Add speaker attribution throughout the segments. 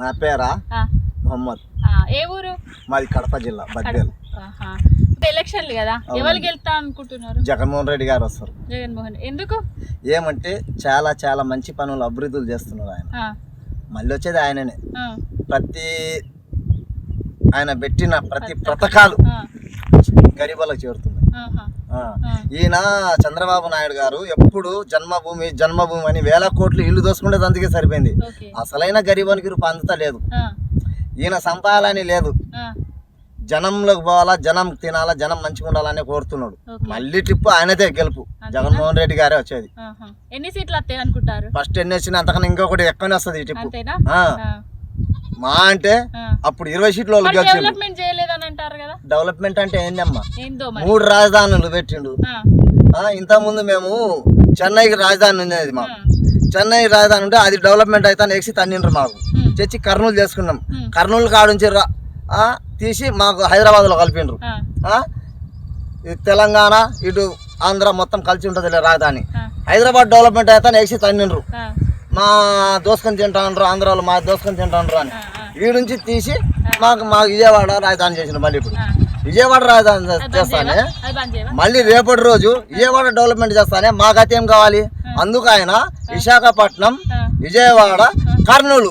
Speaker 1: నా పేరా? మొహమ్మద్.
Speaker 2: ఏ ఊరు?
Speaker 1: మాది కడప జిల్లా బద్వేలు.
Speaker 2: ఇప్పుడు ఎలక్షన్లు కదా ఎవరు గెలుతా అనుకుంటున్నారు?
Speaker 1: జగన్మోహన్ రెడ్డి గారు వస్తారు.
Speaker 2: జగన్మోహన్ ఎందుకు?
Speaker 1: ఏమంటే చాలా చాలా మంచి పనులు అభివృద్ధులు చేస్తున్నారు ఆయన. మళ్ళీ వచ్చేది ఆయననే. ప్రతి ఆయన పెట్టిన ప్రతి పథకాలు గరీబులకు. ఆ. ఈయన చంద్రబాబు నాయుడు గారు ఎప్పుడు జన్మభూమి జన్మభూమి అని వేల కోట్లు ఇల్లు దోసుకుంటే అందుకే సరిపోయింది. అసలైన గరీబానికి రూపాయి అందుతా లేదు. ఈయన సంపాలని లేదు. జనంలోకి పోవాలా జనం తినాలా జనం మంచిగా ఉండాలని కోరుతున్నాడు. మళ్ళీ ట్రిప్ ఆయనదే గెలుపు? జగన్మోహన్ రెడ్డి గారే వచ్చేది.
Speaker 2: ఎన్ని సీట్లు వస్తాయి అనుకుంటారు?
Speaker 1: ఫస్ట్ ఎన్ని వచ్చినా అంతకన్నా ఇంకొకటి ఎక్కువనే వస్తుంది ఈ ట్రిప్. మా అంటే. అప్పుడు ఇరవై సీట్లు వాళ్ళు
Speaker 2: మరి
Speaker 1: గెలిచిండు.
Speaker 2: డెవలప్మెంట్
Speaker 1: అంటే ఏందమ్మా? మూడు రాజధానులు పెట్టిండు.
Speaker 2: ఆ,
Speaker 1: ఇంతకుముందు మేము చెన్నైకి రాజధాని ఉండేది మాకు. చెన్నై రాజధాని ఉంటే అది డెవలప్మెంట్ అయితే ఎక్సి తన్నిండ్రు మాకు. తెచ్చి కర్నూలు చేసుకున్నాం. కర్నూలు కాడుంచి తీసి మాకు హైదరాబాద్లో కలిపిండ్రు. తెలంగాణ ఇటు ఆంధ్ర మొత్తం కలిసి ఉంటుంది రాజధాని. హైదరాబాద్ డెవలప్మెంట్ అయితే ఎక్సి తన్నిండ్రు. మా దోసుకొని తింటాండ్రు ఆంధ్రాలో మా దోసుకొని తింటాండ్రు అని. ఈ నుంచి తీసి మాకు మాకు విజయవాడ రాజధాని చేసిన మళ్ళీ ఇప్పుడు. విజయవాడ రాజధాని చేస్తానే. మళ్ళీ రేపటి రోజు విజయవాడ డెవలప్మెంట్ చేస్తానే. మాకైతే ఏం కావాలి? అందుకు ఆయన విశాఖపట్నం విజయవాడ కర్నూలు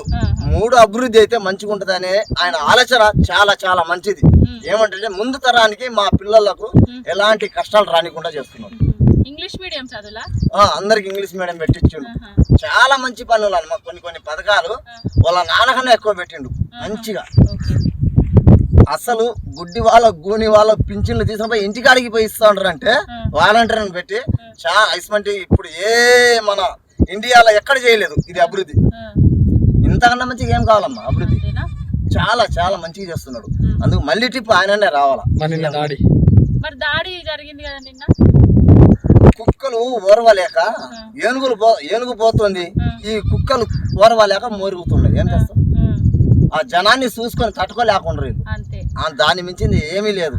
Speaker 1: మూడు అభివృద్ధి అయితే మంచిగా ఉంటుందనే ఆయన ఆలోచన చాలా చాలా మంచిది. ఏమంటే ముందు తరానికి మా పిల్లలకు ఎలాంటి కష్టాలు రానికుండా చేస్తున్నారు.
Speaker 2: మీడియం చదువులా?
Speaker 1: ఆ, అందరికి ఇంగ్లీష్ మీడియం పెట్టించిండు. చాలా మంచి పనులు అన్నమాట కొన్ని కొన్ని పథకాలు వాళ్ళ నాన్నకన్నా ఎక్కువ పెట్టిండు. మంచిగా.
Speaker 2: ఓకే.
Speaker 1: అసలు గుడ్డి వాళ్ళ గూని వాళ్ళ పింఛన్లు తీసుకుని ఇంటికాడికి పోయి ఇస్తా ఉంటారు అంటే వాలంటీర్ని పెట్టి చాలా ఇటువంటి ఇప్పుడు ఏ మన ఇండియాలో ఎక్కడ చేయలేదు ఇది అభివృద్ధి. ఇంతకన్నా మంచిగా ఏం కావాలమ్మా అభివృద్ధి? చాలా చాలా మంచిగా చేస్తున్నాడు. అందుకు మళ్ళీ ట్రిప్ ఆయననే రావాలా.
Speaker 2: మరి దాడి జరిగింది కదా నిన్న?
Speaker 1: కుక్కలు ఓర్వలేక ఏనుగులు పో ఏనుగు పోతుంది. ఈ కుక్కలు ఓర్వలేక మోరుగుతున్నాయి ఏం చేస్తాం? ఆ. జనాన్ని చూసుకొని తట్టుకోలేకుండా దాని మించింది ఏమీ లేదు.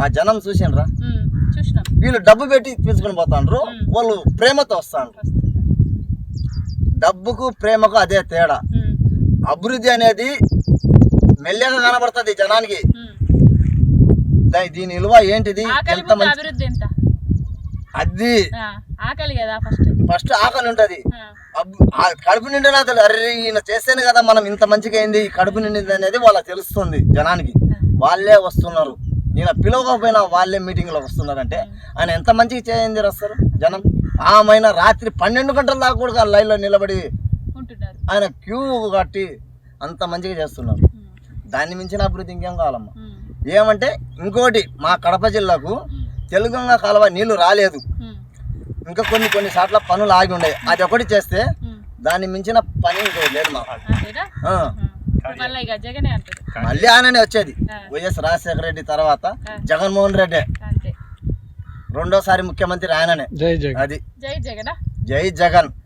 Speaker 1: ఆ. జనం చూసిండ్రా?
Speaker 2: ఉమ్, చూసినాం.
Speaker 1: వీళ్ళు డబ్బు పెట్టి తీసుకుని పోతాండ్రు. వాళ్ళు ప్రేమతో వస్తాండ్రు. డబ్బుకు ప్రేమకు అదే తేడా. అభివృద్ధి అనేది మెల్లగా కనబడుతుంది జనానికి. దీని విలువ ఏంటిది?
Speaker 2: ఆకలి
Speaker 1: ఎంత
Speaker 2: ముందు
Speaker 1: మంచి
Speaker 2: అభివృద్ధి ఎంత?
Speaker 1: అది.
Speaker 2: ఆకలి కదా ఫస్ట్.
Speaker 1: ఫస్ట్ ఆకలి ఉంటది. కడుపు నిండినా అరే ఈయన చేస్తేనే కదా మనం ఇంత మంచిగా అయింది ఈ కడుపు నిండింది అనేది వాళ్ళకి తెలుస్తుంది జనానికి. వాళ్ళే వస్తున్నారు. ఈయన పిలవకపోయినా వాళ్ళే మీటింగ్లో వస్తున్నారంటే ఆయన ఎంత మంచిగా చేయండి వస్తారు జనం. ఆమెన రాత్రి పన్నెండు గంటల దాకా కూడా లైన్లో నిలబడి ఆయన క్యూ కట్టి అంత మంచిగా చేస్తున్నారు. దాన్ని మించిన అభివృద్ధి ఇంకేం కావాలమ్మా? ఏమంటే ఇంకోటి మా కడప జిల్లాకు తెలుగంగా కాలువ నీళ్ళు రాలేదు. ఇంకా కొన్ని కొన్ని సార్ల పనులు ఆగి ఉన్నాయి అది ఒకటి చేస్తే. దాన్ని మించిన పని ఇంకోటి లేదు.
Speaker 2: ఉమ్. మళ్ళీ
Speaker 1: ఆయననే వచ్చేది. వైఎస్ రాజశేఖర రెడ్డి తర్వాత జగన్మోహన్ రెడ్డి. రెండోసారి ముఖ్యమంత్రి ఆయననే.
Speaker 3: జై జగన్.
Speaker 1: అది.
Speaker 2: జై జగనా?
Speaker 1: జై జగన్.
Speaker 2: ఆ.